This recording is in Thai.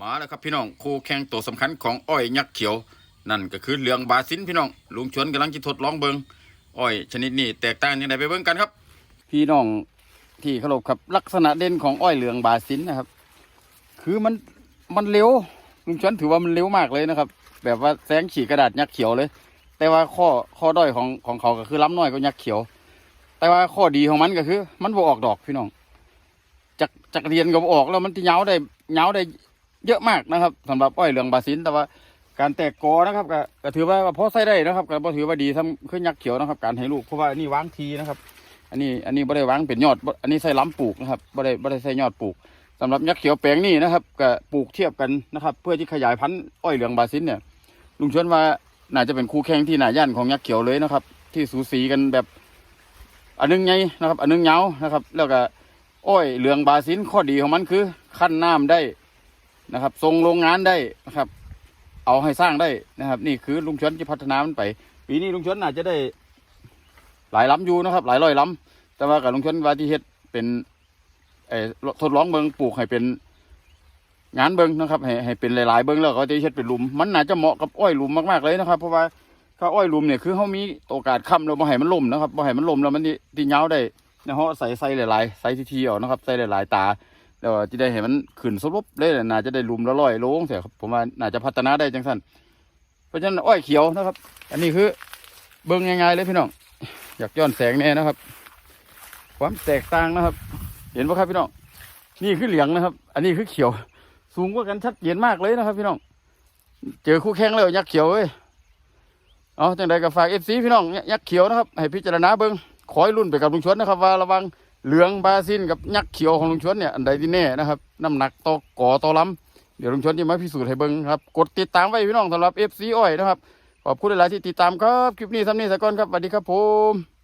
มาแล้วครับพี่น้องคู่แข่งตัวสำคัญของอ้อยยักษ์เขียว นั่นก็คือเหลืองบาซินพี่น้องลุงชวนกำลังจะทดลองเบิงอ้อย ชนิดนี้แตกต่างยังไงไปเบิ่งกันครับ พี่น้องที่เคารพครับลักษณะเด่นของอ้อยเหลืองบาซินนะครับ คือมันมันเร็วลุงชวนถือว่ามันเร็วมากเลยนะครับ แบบว่าแสงฉีกกระดาษยักษ์เขียวเลย แต่ว่าข้อข้อด้อยของของเขาก็คือล้ำน้อยกว่ายักษ์เขียว แต่ว่าข้อดีของมันก็คือ มันบ่ออกดอกพี่น้องจากจากเรียนก็บ่ออกแล้วมันที่เหงาได้เหงาได้ เยอะมากนะครับสำหรับอ้อยเหลืองบาซินแต่ว่าการแตกกอนะครับก็ก็ถือว่าพอใส่ได้นะครับก็ถือว่าดีทำขึ้นยักษ์เขียวนะครับ การให้ลูกเพราะว่านนี้วางทีนะครับ อันนี้อันนี้บ่ได้วางเป็นยอด อันนี้ใส่ล้ำปลูกนะครับบ่ได้บ่ได้ใส่ยอดปลูกสำหรับยักษ์เขียวแปลงนี้นะครับก็ปลูกเทียบกันนะครับ เพื่อที่ขยายพันธุ์อ้อยเหลืองบาซินเนี่ยลุงชวนว่าน่าจะเป็นคู่แข่งที่หน่าย่านของยักษ์เขียวเลยนะครับ ที่สูสีกันแบบอันนึงไงนะครับ อันนึงเหงานะครับ แล้วก็อ้อยเหลืองบาซินข้อดีของมันคือ ขั้นน้ำได้ นะครับส่งโรงงานได้นะครับ เอาให้สร้างได้นะครับ นี่คือลุงชวนจะพัฒนามันไป ปีนี้ลุงชวนอาจจะได้หลายล้ำอยู่นะครับ หลายร้อยล้ำแต่ว่ากับลุงชวนว่าที่เฮ็ดเป็นเอ่อทดลองเบิงปลูกให้เป็นงานเบิงนะครับให้ให้เป็นหลายๆเบิงแล้วก็จะเฮ็ดเป็นหลุม มันน่าจะเหมาะกับอ้อยหลุมมากๆเลยนะครับ เพราะว่าถ้าอ้อยหลุมเนี่ยคือเขามีโอกาสค้ำเราบ่ให้มันล่มนะครับบ่ให้มันล่มแล้วมันตีเหงาได้นะฮะใส่ใส่หลายๆใส่ทีๆเอานะครับ ใส่หลายๆตา แล้วจะได้เห็นมันขึ้นสรุปเลยน่ะน่าจะได้ลุมละร้อยโลงเสียครับผมว่าน่าจะพัฒนาได้จังสันเพราะฉะนั้นอ้อยเขียวนะครับ อันนี้คือเบิ่งง่ายๆเลยพี่น้องอยากย้อนแสงแน่นะครับ ความแตกต่างนะครับ เห็นปะครับพี่น้องนี่คือเหลืองนะครับ อันนี้คือเขียว สูงกว่ากันชัดเจนมากเลยนะครับ พี่น้องเจอคู่แข่งแล้วยักษ์เขียวเว้ยเอาจังใดก็ฝากเอฟซีพี่น้องยักษ์เขียวนะครับ ให้พิจารณาเบิ่งขอให้รุ่นไปกับลุงชวนนะครับว่าระวัง เหลืองบาซินกับยักษ์เขียวของลุงชวนเนี่ยอันใดที่แน่นะครับน้ำหนักต่อก่อต่อลำเดี๋ยวลุงชวนจะมาพิสูจน์ให้เบิ้งครับกดติดตามไว้พี่น้องสำหรับเอฟซีอ้อยนะครับขอบคุณหลายที่ติดตามครับคลิปนี้ทำนี้สกก่อนครับสวัสดีครับผม